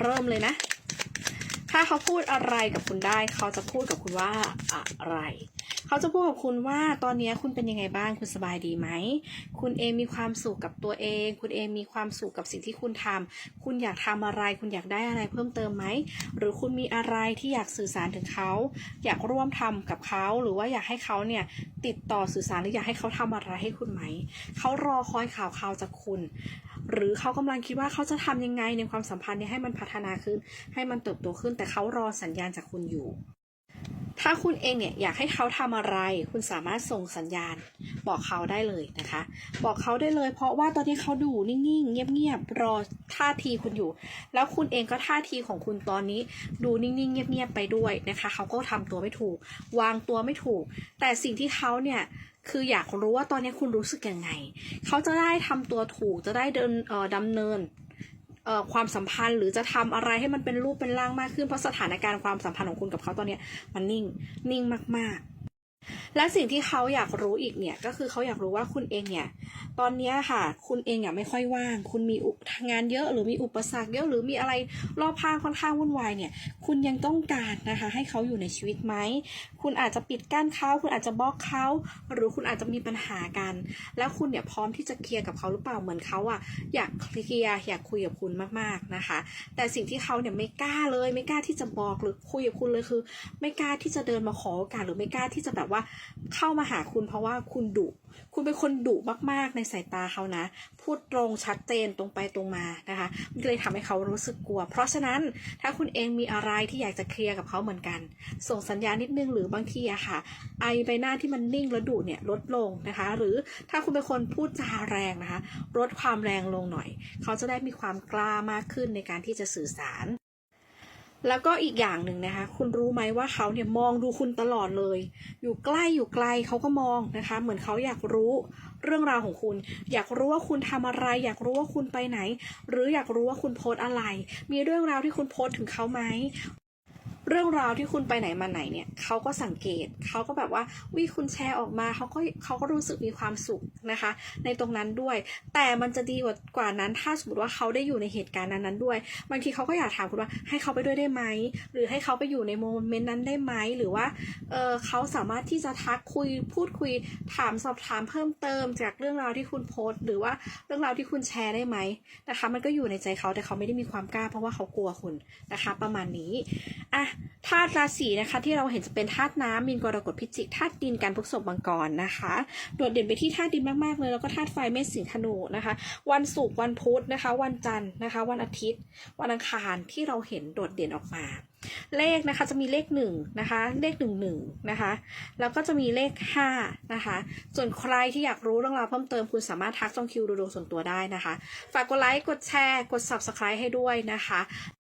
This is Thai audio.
เริ่มเลยนะ ถ้าเขาพูดอะไรกับคุณได้ เขาจะพูดกับคุณว่าอะไร เขาจะพูดกับคุณว่าตอนนี้คุณเป็นยังไงบ้างคุณสบายดีไหม คุณเองมีความสุขกับตัวเอง คุณเองมีความสุขกับสิ่งที่คุณทำคุณอยากทำอะไร คุณอยากได้อะไรเพิ่มเติมไหม หรือคุณมีอะไรที่อยากสื่อสารถึงเขา อยากร่วมทำกับเขา หรือว่าอยากให้เขาเนี่ยติดต่อสื่อสารหรืออยากให้เขาทำอะไรให้คุณไหม เขารอคอยข่าวข่าวจากคุณ หรือเขากำลังคิดว่าเขาจะทำยังไงในความสัมพันธ์นี่ยให้มันพัฒนาขึ้น ให้มันเติบโตขึ้น แต่เขารอสัญญาณจากคุณอยู่ ถ้าคุณเองเนี่ยอยากให้เขาทำอะไร คุณสามารถส่งสัญญาณ บอกเขาได้เลยนะคะ บอกเขาได้เลย เพราะว่าตอนนี้เขาดูนิ่งๆ เงียบๆ รอท่าทีคุณอยู่ แล้วคุณเองก็ท่าทีของคุณตอนนี้ ดูนิ่งๆ เงียบๆ ไปด้วยนะคะ เขาก็ทำตัวไม่ถูก วางตัวไม่ถูก แต่สิ่งที่เขาเนี่ยคืออยากรู้ว่าตอนนี้คุณรู้สึกยังไง เขาจะได้ทำตัวถูก จะได้เดินเออดำเนิน ความสัมพันธ์หรือจะทำอะไรให้มันเป็นรูปเป็นร่างมากขึ้นเพราะสถานการณ์ความสัมพันธ์ของคุณกับเขาตอนเนี้มันนิ่งนิ่งมากๆ และสิ่งที่เขาอยากรู้อีกเนี่ยก็คือเขาอยากรู้ว่าคุณเองเนี่ย ตอนนี้ค่ะ คุณเองเนี่ยไม่ค่อยว่าง คุณมีงานเยอะหรือมีอุปสรรคเยอะหรือมีอะไรรอบข้างค่อนข้างวุ่นวายเนี่ย คุณยังต้องการนะคะ ให้เขาอยู่ในชีวิตไหม คุณอาจจะปิดกั้นเขา คุณอาจจะบล็อกเขา หรือคุณอาจจะมีปัญหากัน แล้วคุณเนี่ยพร้อมที่จะเคลียร์กับเขาหรือเปล่าเหมือนเขาอะอยากเคลียร์อยากคุยกับคุณมากๆนะคะ แต่สิ่งที่เขาเนี่ยไม่กล้าเลยไม่กล้าที่จะบอกหรือคุยกับคุณเลยคือ ไม่กล้าที่จะเดินมาขอโอกาสหรือไม่กล้าที่จะแบบว่าเข้ามาหาคุณเพราะว่าคุณดุ คุณเป็นคนดุมากๆในสายตาเขานะ พูดตรงชัดเจนตรงไปตรงมานะคะ มันก็เลยทำให้เขารู้สึกกลัว เพราะฉะนั้นถ้าคุณเองมีอะไรที่อยากจะเคลียร์กับเขาเหมือนกัน ส่งสัญญาณนิดนึงหรือบางทีอะค่ะ ไอใบหน้าที่มันนิ่งแล้วดุเนี่ยลดลงนะคะ หรือถ้าคุณเป็นคนพูดจาแรงนะคะลดความแรงลงหน่อย เขาจะได้มีความกล้ามากขึ้นในการที่จะสื่อสาร แล้วก็อีกอย่างหนึ่งนะคะ คุณรู้ไหมว่าเขาเนี่ยมองดูคุณตลอดเลย อยู่ใกล้อยู่ไกลเขาก็มองนะคะ เหมือนเขาอยากรู้เรื่องราวของคุณ อยากรู้ว่าคุณทำอะไร อยากรู้ว่าคุณไปไหน หรืออยากรู้ว่าคุณโพสอะไร มีเรื่องราวที่คุณโพสถึงเขาไหม เรื่องราวที่คุณไปไหนมาไหนเนี่ยเขาก็สังเกตเขาก็แบบว่าวิคุณแชร์ออกมาเขาก็เขาก็รู้สึกมีความสุขนะคะ ในตรงนั้นด้วย แต่มันจะดีกว่ากว่านั้น ถ้าสมมติว่าเขาได้อยู่ในเหตุการณ์นั้นๆด้วยบางทีเขาก็อยากถามคุณว่าให้เขาไปด้วยได้ไหมหรือให้เขาไปอยู่ในโมเมนต์นั้นได้ไหมหรือว่าเออเขาสามารถที่จะทักคุยพูดคุยถามสอบถามเพิ่มเติม จากเรื่องราวที่คุณโพสต์ หรือว่าเรื่องราวที่คุณแชร์ได้ไหมนะคะ มันก็อยู่ในใจเขาแต่เขาไม่ได้มีความกล้า เพราะว่าเขากลัวคุณนะคะ ประมาณนี้อะธาตุราศีนะคะที่เราเห็นจะเป็นธาตุน้ำมีนกรกฎพิจิกธาตุดินการพฤกษบมังกรนะคะ โดดเด่นไปที่ธาตุดินมากๆเลยแล้วก็ธาตุไฟเมษสิงห์ธนูนะคะ วันศุกร์วันพุธนะคะ วันจันทร์นะคะ วันอาทิตย์ วันอังคารที่เราเห็นโดดเด่นออกมา เลขนะคะจะมีเลขหนึ่งนะคะ เลขหนึ่งหนึ่งนะคะ แล้วก็จะมีเลขห้านะคะ ส่วนใครที่อยากรู้เรื่องราวเพิ่มเติมคุณสามารถทักจองคิวดูดวงส่วนตัวได้นะคะ ฝากกดไลค์กดแชร์กด subscribe ให้ด้วยนะคะ